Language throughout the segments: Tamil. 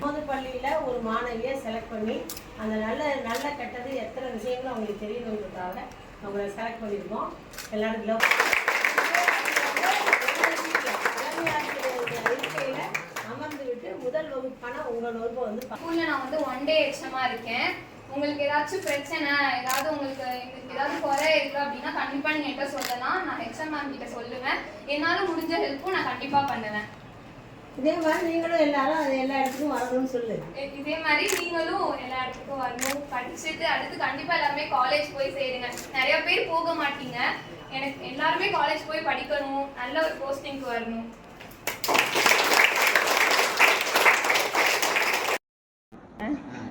好的。பள்ளியில் ஒரு மாணவியை செலக்ட் பண்ணி அந்த நல்ல நல்ல கெட்டது எத்தனை விஷயங்களும் அவங்களுக்கு தெரியணுன்றதுக்காக அவங்கள செலக்ட் பண்ணியிருக்கோம் எல்லாரும் love. அமர்ந்து விட்டு முதல் வகுப்பான உங்களோட வகுப்பை வந்து ஸ்கூலில் நான் வந்து ஒன் டே எக்ஸ்ட்ரமா இருக்கேன். உங்களுக்கு ஏதாச்சும் பிரச்சனை ஏதாவது உங்களுக்கு ஏதாவது குறை இருக்கு அப்படின்னா கண்டிப்பாக நீங்கள் என்கிட்ட சொல்லலாம். நான் ஹெச்எம் மேம் கிட்ட சொல்லுவேன். என்னால் முடிஞ்ச ஹெல்ப்பும் நான் கண்டிப்பாக பண்ணுவேன். இதே மாதிரி நீங்களும் எல்லாரும் அது எல்லா இடத்துக்கும் வரணும்னு சொல்லு. இதே மாதிரி நீங்களும் எல்லா இடத்துக்கும் வரணும். படிச்சுட்டு அடுத்து கண்டிப்பா எல்லாருமே காலேஜ் போய் சேருங்க. நிறைய பேர் போக மாட்டீங்க. எனக்கு எல்லாருமே காலேஜ் போய் படிக்கணும். நல்ல ஒரு போஸ்டிங்க்கு வரணும்.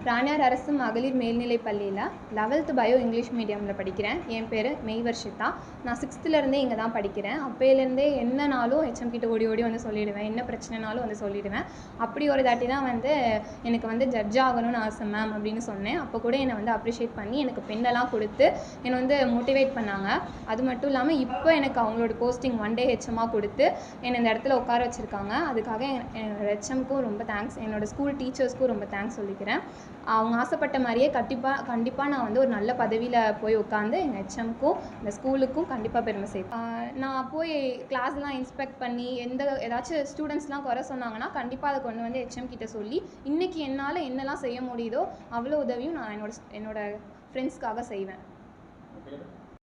ராணியார் அரசு மகளிர் மேல்நிலைப் பள்ளியில் லெவல்த்து பயோ இங்கிலீஷ் மீடியமில் படிக்கிறேன். என் பேர் மெய்வர்ஷிதா நான் சிக்ஸ்த்துலேருந்தே இங்கே தான் படிக்கிறேன். அப்போலேருந்தே என்னனாலும் ஹெச்எம் கிட்ட ஓடி ஓடி வந்து சொல்லிடுவேன். என்ன பிரச்சனைனாலும் வந்து சொல்லிடுவேன். அப்படி ஒரு தாட்டி தான் வந்து எனக்கு வந்து ஜட்ஜ் ஆகணும்னு ஆசை மேம் அப்படின்னு சொன்னேன். அப்போ கூட என்னை வந்து அப்ரிஷியேட் பண்ணி எனக்கு பெண்ணெல்லாம் கொடுத்து என்னை வந்து மோட்டிவேட் பண்ணாங்க. அது மட்டும் இல்லாமல் இப்போ எனக்கு அவங்களோட போஸ்டிங் ஒன் டே ஹெச்எம்மாக கொடுத்து என்னை இந்த இடத்துல உட்கார வச்சுருக்காங்க. அதுக்காக என்- என்னோட ஹெச்எம்க்கும் ரொம்ப தேங்க்ஸ் என்னோடய ஸ்கூல் டீச்சர்ஸ்க்கும் ரொம்ப தேங்க்ஸ் சொல்லிக்கிறேன். அவங்க ஆசைப்பட்ட மாதிரியே கண்டிப்பாக கண்டிப்பாக நான் வந்து ஒரு நல்ல பதவியில் போய் உட்காந்து எங்கள் ஹெச்எம்க்கும் இந்த ஸ்கூலுக்கும் கண்டிப்பாக பெருமை சேர்ப்பேன். நான் போய் கிளாஸ்லாம் இன்ஸ்பெக்ட் பண்ணி எந்த ஏதாச்சும் ஸ்டூடெண்ட்ஸ்லாம் குறை சொன்னாங்கன்னா கண்டிப்பாக அதை கொண்டு வந்து ஹெச்எம் கிட்ட சொல்லி இன்றைக்கி என்னால் என்னெல்லாம் செய்ய முடியுதோ அவ்வளோ உதவியும் நான் என்னோட என்னோட ஃப்ரெண்ட்ஸ்க்காக செய்வேன்.